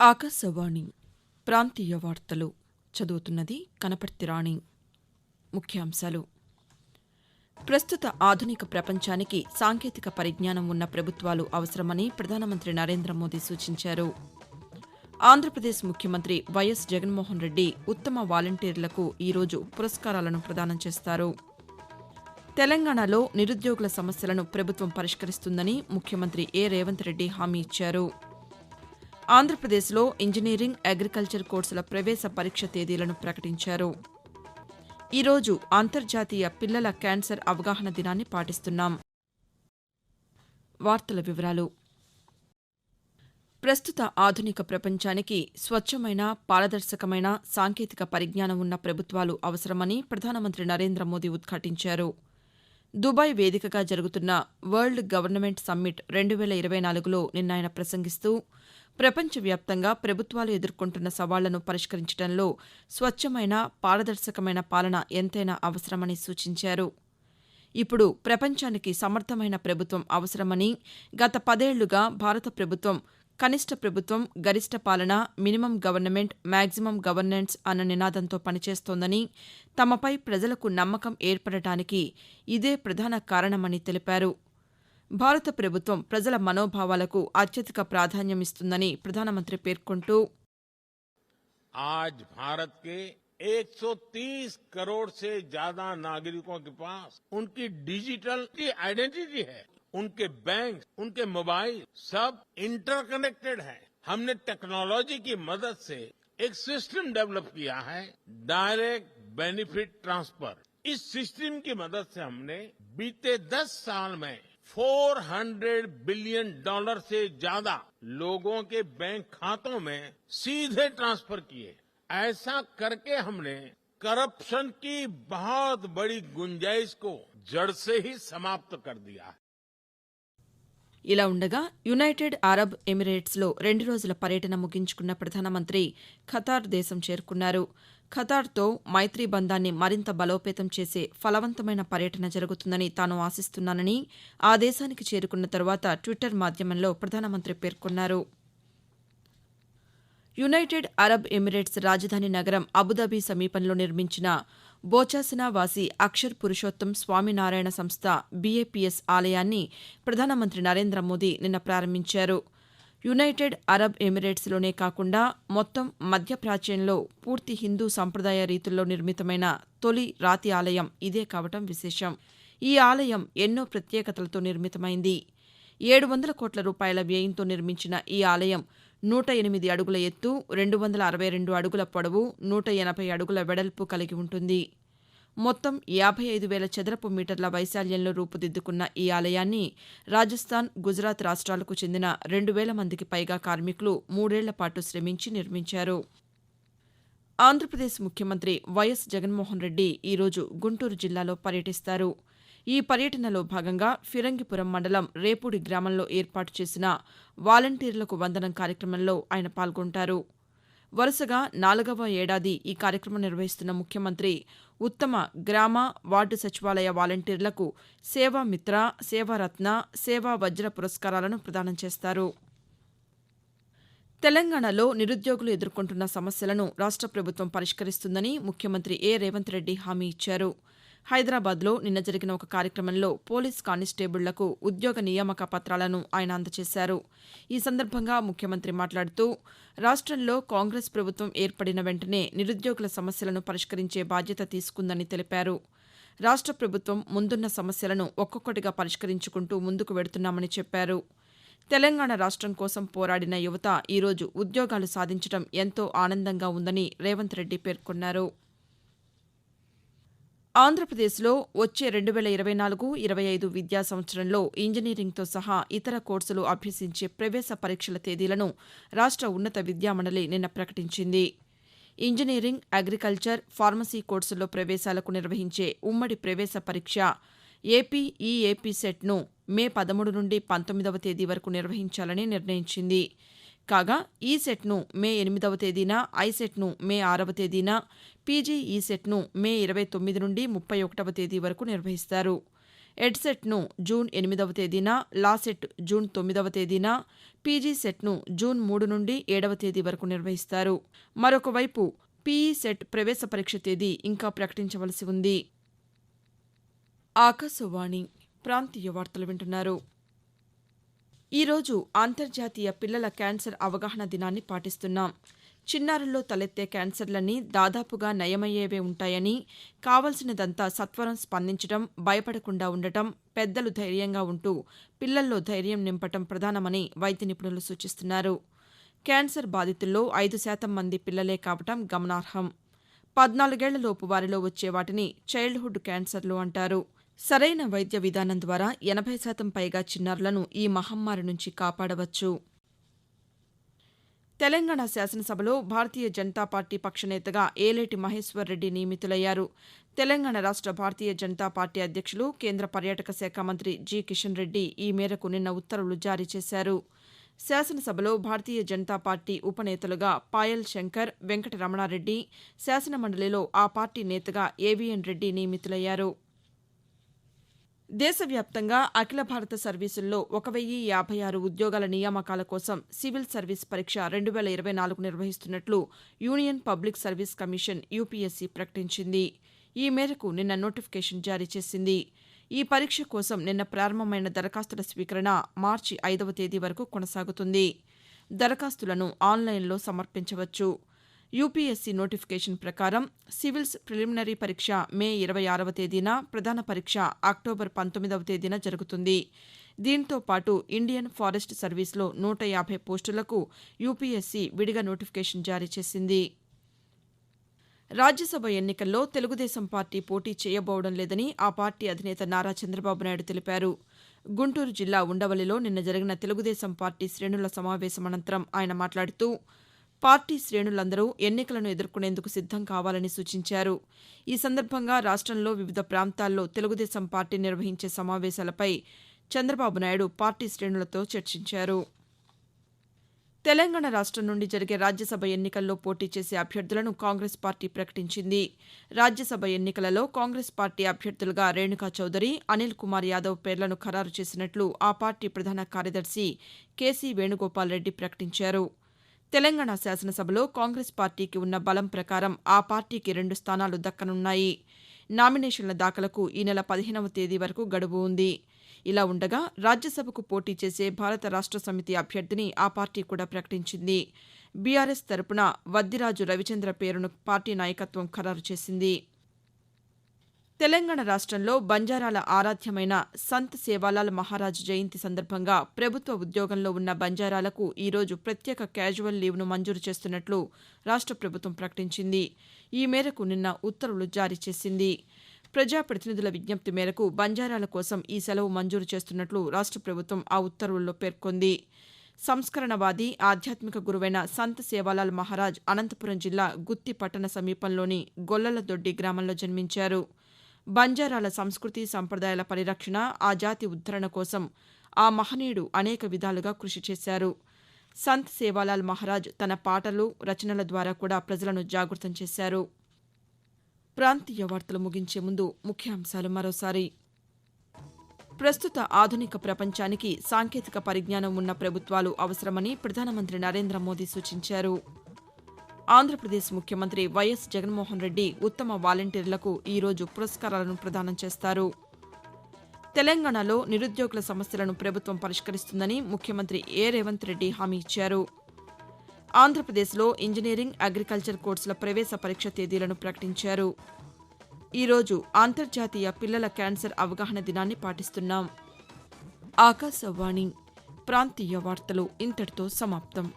ఆకాశవాణి ప్రాంతీయ వార్తలు చదువుతున్నది కనపర్తి రాణి. ముఖ్యాంశాలు. ప్రస్తుత ఆధునిక ప్రపంచానికి సాంకేతిక పరిజ్ఞానం ఉన్న ప్రభుత్వాలు అవసరమని ప్రధానమంత్రి నరేంద్ర మోదీ సూచించారు. ఆంధ్రప్రదేశ్ ముఖ్యమంత్రి వైఎస్ జగన్మోహన్ రెడ్డి ఉత్తమ వాలంటీర్లకు ఈరోజు పురస్కారాలను ప్రదానం చేస్తారు. తెలంగాణలో నిరుద్యోగుల సమస్యలను ప్రభుత్వం పరిష్కరిస్తుందని ముఖ్యమంత్రి ఏ రేవంత్ రెడ్డి హామీ ఇచ్చారు. ఆంధ్రప్రదేశ్లో ఇంజనీరింగ్ అగ్రికల్చర్ కోర్సుల ప్రవేశ పరీక్ష తేదీలను ప్రకటించారు. ఈరోజు అంతర్జాతీయ పిల్లల క్యాన్సర్ అవగాహన దినాన్ని పాటిస్తున్నాం. వార్తల వివరాలు. ప్రస్తుత ఆధునిక ప్రపంచానికి స్వచ్ఛమైన పారదర్శకమైన సాంకేతిక పరిజ్ఞానం ఉన్న ప్రభుత్వాలు అవసరమని ప్రధానమంత్రి నరేంద్ర మోదీ ఉద్ఘాటించారు. దుబాయ్ వేదికగా జరుగుతున్న వరల్డ్ గవర్నమెంట్ సమ్మిట్ రెండు వేల ఇరవై నాలుగులో నిన్న ఆయన ప్రసంగిస్తూ ప్రపంచవ్యాప్తంగా ప్రభుత్వాలు ఎదుర్కొంటున్న సవాళ్ళను పరిష్కరించడంలో స్వచ్ఛమైన పారదర్శకమైన పాలన ఎంతైనా అవసరమని సూచించారు. ఇప్పుడు ప్రపంచానికి సమర్థమైన ప్రభుత్వం అవసరమని గత పదేళ్ళుగా భారత ప్రభుత్వం కనిష్ట ప్రభుత్వం గరిష్ట పాలన మినిమం గవర్నమెంట్ మ్యాక్సిమం గవర్నెన్స్ అన్న నినాదంతో పనిచేస్తోందని తమపై ప్రజలకు నమ్మకం ఏర్పడటానికి ఇదే ప్రధాన కారణమని తెలిపారు భారత ప్రభుత్వం ప్రజల మనోభావాలకు అత్యధిక ప్రాధాన్యమిస్తుందని ప్రధానమంత్రి పేర్కొంటూ आज भारत के 130 करोड़ से ज्यादा नागरिकों के पास उनकी डिजिटल की आइडेंटिटी है उनके बैंक उनके मोबाइल सब इंटरकनेक्टेड है। हमने टेक्नोलॉजी की मदद से एक सिस्टम डेवलप किया है डायरेक्ट बेनिफिट ट्रांसफ़र इस सिस्टम की मदद से हमने बीते 10 साल में 400 बिलियन डॉलर से ज़्यादा लोगों के बैंक खातों में सीधे ट्रांसफ़र किए। ऐसा करके हमने करप्शन की बहुत बड़ी गुंजाइश को जड़ से ही समाप्त कर दिया है। ఇలా ఉండగా యునైటెడ్ అరబ్ ఎమిరేట్స్లో రెండు రోజుల పర్యటన ముగించుకున్న ప్రధానమంత్రి ఖతార్ దేశం చేరుకున్నారు. ఖతార్తో మైత్రీ బంధాన్ని మరింత బలోపేతం చేసే ఫలవంతమైన పర్యటన జరుగుతుందని తాను ఆశిస్తున్నానని ఆ దేశానికి చేరుకున్న తర్వాత ట్విట్టర్ మాధ్యమంలో ప్రధానమంత్రి పేర్కొన్నారు. యునైటెడ్ అరబ్ ఎమిరేట్స్ రాజధాని నగరం అబుదాబి సమీపంలో నిర్మించిన బోచాసనావాసి అక్షర్ పురుషోత్తం స్వామినారాయణ సంస్థ బీఏపీఎస్ ఆలయాన్ని ప్రధానమంత్రి నరేంద్ర మోదీ నిన్న ప్రారంభించారు. యునైటెడ్ అరబ్ ఎమిరేట్స్లోనే కాకుండా మొత్తం మధ్య ప్రాచ్యంలో పూర్తి హిందూ సంప్రదాయ రీతుల్లో నిర్మితమైన తొలి రాతి ఆలయం ఇదే కావటం విశేషం. ఈ ఆలయం ఎన్నో ప్రత్యేకతలతో నిర్మితమైంది. ఏడు వందల కోట్ల రూపాయల వ్యయంతో నిర్మించిన ఈ ఆలయం నూట ఎనిమిది అడుగుల ఎత్తు రెండు వందల అరవై రెండు అడుగుల పొడవు నూట ఎనభై అడుగుల వెడల్పు కలిగి ఉంటుంది. మొత్తం యాభై ఐదు వేల చదరపు మీటర్ల వైశాల్యంలో రూపుదిద్దుకున్న ఈ ఆలయాన్ని రాజస్థాన్ గుజరాత్ రాష్ట్రాలకు చెందిన రెండు వేల మందికి పైగా కార్మికులు మూడేళ్ళ పాటు శ్రమించి నిర్మించారు. ఆంధ్రప్రదేశ్ ముఖ్యమంత్రి వైఎస్ జగన్మోహన్ రెడ్డి ఈరోజు గుంటూరు జిల్లాలో పర్యటిస్తారు. ఈ పర్యటనలో భాగంగా ఫిరంగిపురం మండలం రేపూడి గ్రామంలో ఏర్పాటు చేసిన వాలంటీర్లకు వందనం కార్యక్రమంలో ఆయన పాల్గొంటారు. వరుసగా నాలుగవ ఏడాది ఈ కార్యక్రమం నిర్వహిస్తున్న ముఖ్యమంత్రి ఉత్తమ గ్రామ వార్డు సచివాలయ వాలంటీర్లకు సేవామిత్ర సేవారత్న సేవా వజ్ర పురస్కారాలను ప్రదానం చేస్తారు. తెలంగాణలో నిరుద్యోగులు ఎదుర్కొంటున్న సమస్యలను రాష్ట ప్రభుత్వం పరిష్కరిస్తుందని ముఖ్యమంత్రి ఏ రేవంత్ రెడ్డి హామీ ఇచ్చారు. హైదరాబాద్లో నిన్న జరిగిన ఒక కార్యక్రమంలో పోలీస్ కానిస్టేబుళ్ళకు ఉద్యోగ నియామక పత్రాలను ఆయన అందజేశారు. ఈ సందర్భంగా ముఖ్యమంత్రి మాట్లాడుతూ రాష్టంలో కాంగ్రెస్ ప్రభుత్వం ఏర్పడిన వెంటనే నిరుద్యోగుల సమస్యలను పరిష్కరించే బాధ్యత తీసుకుందని తెలిపారు. రాష్ట ప్రభుత్వం ముందున్న సమస్యలను ఒక్కొక్కటిగా పరిష్కరించుకుంటూ ముందుకు వెడుతున్నామని చెప్పారు. తెలంగాణ రాష్ట్రం కోసం పోరాడిన యువత ఈరోజు ఉద్యోగాలు సాధించడం ఎంతో ఆనందంగా ఉందని రేవంత్ రెడ్డి పేర్కొన్నారు. ఆంధ్రప్రదేశ్లో వచ్చే రెండు వేల ఇరవై నాలుగు ఇరవై ఐదు విద్యా సంవత్సరంలో ఇంజనీరింగ్తో సహా ఇతర కోర్సులు అభ్యసించే ప్రవేశ పరీక్షల తేదీలను రాష్ట ఉన్నత విద్యామండలి నిన్న ప్రకటించింది. ఇంజనీరింగ్ అగ్రికల్చర్ ఫార్మసీ కోర్సుల్లో ప్రవేశాలకు నిర్వహించే ఉమ్మడి ప్రవేశ పరీక్ష ఏపీ ఈఏపీ సెట్ను మే పదమూడు నుండి పంతొమ్మిదవ తేదీ వరకు నిర్వహించాలని నిర్ణయించింది. కాగా ఈ సెట్ను మే ఎనిమిదవ తేదీన ఐసెట్ను మే ఆరవ తేదీన పీజీ ఈ సెట్ను మే ఇరవై తొమ్మిది నుండి ముప్పై ఒకటవ తేదీ వరకు నిర్వహిస్తారు. ఎడ్సెట్ను జూన్ ఎనిమిదవ తేదీన లాసెట్ జూన్ తొమ్మిదవ తేదీన పీజీ సెట్ను జూన్ మూడు నుండి ఏడవ తేదీ వరకు నిర్వహిస్తారు. మరొకవైపు పీఈ సెట్ ప్రవేశ పరీక్ష తేదీ ఇంకా ప్రకటించవలసి ఉంది. ఆకాశవాణి ప్రాంతీయ వార్తలు వింటున్నారు. ఈరోజు అంతర్జాతీయ పిల్లల క్యాన్సర్ అవగాహన దినాన్ని పాటిస్తున్నాం. చిన్నారుల్లో తలెత్తే క్యాన్సర్లన్నీ దాదాపుగా నయమయ్యేవే ఉంటాయని కావలసినదంతా సత్వరం స్పందించడం భయపడకుండా ఉండటం పెద్దలు ధైర్యంగా ఉంటూ పిల్లల్లో ధైర్యం నింపటం ప్రధానమని వైద్య నిపుణులు సూచిస్తున్నారు. క్యాన్సర్ బాధితుల్లో ఐదు శాతం మంది పిల్లలే కావటం గమనార్హం. పద్నాలుగేళ్ళలోపు వారిలో వచ్చే వాటిని చైల్డ్హుడ్ క్యాన్సర్లు అంటారు. సరైన వైద్య విధానం ద్వారా ఎనభై శాతం పైగా చిన్నారులను ఈ మహమ్మారి నుంచి కాపాడవచ్చు. తెలంగాణ శాసనసభలో భారతీయ జనతా పార్టీ పక్షనేతగా ఏలేటి మహేశ్వర్ రెడ్డి నియమితులయ్యారు. తెలంగాణ రాష్ట భారతీయ జనతా పార్టీ అధ్యక్షులు కేంద్ర పర్యాటక శాఖ మంత్రి జి కిషన్ రెడ్డి ఈ మేరకు నిన్న ఉత్తర్వులు జారీ చేశారు. శాసనసభలో భారతీయ జనతా పార్టీ ఉపనేతలుగా పాయల్ శంకర్ వెంకట రమణారెడ్డి శాసనమండలిలో ఆ పార్టీ నేతగా ఏవిఎన్ రెడ్డి నియమితులయ్యారు. దేశవ్యాప్తంగా అఖిల భారత సర్వీసుల్లో ఒక వెయ్యి యాభై ఆరు ఉద్యోగాల నియామకాల కోసం సివిల్ సర్వీస్ పరీక్ష రెండు వేల ఇరవై నాలుగు నిర్వహిస్తున్నట్లు union public service commission UPSC ప్రకటించింది. ఈ మేరకు నిన్న నోటిఫికేషన్ జారీ చేసింది. ఈ పరీక్ష కోసం నిన్న ప్రారంభమైన దరఖాస్తుల స్వీకరణ మార్చి ఐదవ తేదీ వరకు కొనసాగుతుంది. దరఖాస్తులను ఆన్లైన్లో సమర్పించవచ్చు. యూపీఎస్సీ నోటిఫికేషన్ ప్రకారం సివిల్స్ ప్రిలిమినరీ పరీక్ష మే ఇరవై ఆరవ తేదీన ప్రధాన పరీక్ష అక్టోబర్ పంతొమ్మిదవ తేదీన జరుగుతుంది. దీంతో పాటు ఇండియన్ ఫారెస్ట్ సర్వీస్లో నూట యాభై పోస్టులకు యూపీఎస్సీ విడిగా నోటిఫికేషన్ జారీ చేసింది. రాజ్యసభ ఎన్నికల్లో తెలుగుదేశం పార్టీ పోటీ చేయబోవడం లేదని ఆ పార్టీ అధినేత నారా చంద్రబాబు నాయుడు తెలిపారు. గుంటూరు జిల్లా ఉండవల్లిలో నిన్న జరిగిన తెలుగుదేశం పార్టీ శ్రేణుల సమావేశం అనంతరం ఆయన మాట్లాడుతూ పార్టీ శ్రేణులందరూ ఎన్నికలను ఎదుర్కొనేందుకు సిద్దం కావాలని సూచించారు. ఈ సందర్భంగా రాష్టంలో వివిధ ప్రాంతాల్లో తెలుగుదేశం పార్టీ నిర్వహించే సమావేశాలపై చంద్రబాబు నాయుడు పార్టీ శ్రేణులతో చర్చించారు. తెలంగాణ రాష్టం నుండి జరిగే రాజ్యసభ ఎన్నికల్లో పోటీ చేసే అభ్యర్థులను కాంగ్రెస్ పార్టీ ప్రకటించింది. రాజ్యసభ ఎన్నికలలో కాంగ్రెస్ పార్టీ అభ్యర్థులుగా రేణుకా చౌదరి అనిల్ కుమార్ యాదవ్ పేర్లను ఖరారు చేసినట్లు ఆ పార్టీ ప్రధాన కార్యదర్శి కేసీ వేణుగోపాల్ రెడ్డి ప్రకటించారు. తెలంగాణ శాసనసభలో కాంగ్రెస్ పార్టీకి ఉన్న బలం ప్రకారం ఆ పార్టీకి రెండు స్థానాలు దక్కనున్నాయి. నామినేషన్ల దాఖలకు ఈ నెల పదిహేనవ తేదీ వరకు గడువు ఉంది. ఇలా ఉండగా రాజ్యసభకు పోటీ చేసే భారత రాష్ట సమితి అభ్యర్థిని ఆ పార్టీ కూడా ప్రకటించింది. బీఆర్ఎస్ తరపున వద్దిరాజు రవిచంద్ర పేరును పార్టీ నాయకత్వం ఖరారు చేసింది. తెలంగాణ రాష్టంలో బంజారాల ఆరాధ్యమైన సంత్ సేవాలాల్ మహారాజ్ జయంతి సందర్భంగా ప్రభుత్వ ఉద్యోగంలో ఉన్న బంజారాలకు ఈరోజు ప్రత్యేక క్యాజువల్ లీవ్ను మంజూరు చేస్తున్నట్లు రాష్ట ప్రభుత్వం ప్రకటించింది. ఈ మేరకు నిన్న ఉత్తర్వులు జారీ చేసింది. ప్రజాప్రతినిధుల విజ్ఞప్తి మేరకు బంజారాల కోసం ఈ సెలవు మంజూరు చేస్తున్నట్లు రాష్ట ప్రభుత్వం ఆ ఉత్తర్వుల్లో పేర్కొంది. సంస్కరణవాది ఆధ్యాత్మిక గురువైన సంత్ సేవాలాల్ మహారాజ్ అనంతపురం జిల్లా గుత్తి పట్టణ సమీపంలోని గొల్లలదొడ్డి గ్రామంలో జన్మించారు. బంజారాల సంస్కృతి సంప్రదాయాల పరిరక్షణ ఆ జాతి ఉద్దరణ కోసం ఆ మహనీయుడు అనేక విధాలుగా కృషి చేశారు. సంత్ సేవాలాల్ మహారాజ్ తన పాటలు రచనల ద్వారా కూడా ప్రజలను జాగృతం చేశారు. ప్రాంతీయ వార్తలు ముగించే ముందు ముఖ్యాంశాలు మరోసారి. ప్రస్తుత ఆధునిక ప్రపంచానికి సాంకేతిక పరిజ్ఞానం ఉన్న ప్రభుత్వాలు అవసరమని ప్రధానమంత్రి నరేంద్ర మోదీ సూచించారు. ఆంధ్రప్రదేశ్ ముఖ్యమంత్రి వైఎస్ జగన్మోహన్ రెడ్డి ఉత్తమ వాలంటీర్లకు ఈరోజు పురస్కారాలను ప్రదానం చేస్తారు. తెలంగాణలో నిరుద్యోగుల సమస్యలను ప్రభుత్వం పరిష్కరిస్తుందని ముఖ్యమంత్రి ఏ రేవంత్ రెడ్డి హామీ ఇచ్చారు. ఆంధ్రప్రదేశ్లో ఇంజనీరింగ్ అగ్రికల్చర్ కోర్సుల ప్రవేశ పరీక్ష తేదీలను ప్రకటించారు. ఈరోజు అంతర్జాతీయ పిల్లల క్యాన్సర్ అవగాహన దినాన్ని పాటిస్తున్నాం. ఆకాశవాణి ప్రాంతీయ వార్తలు ఇంతటితో సమాప్తం.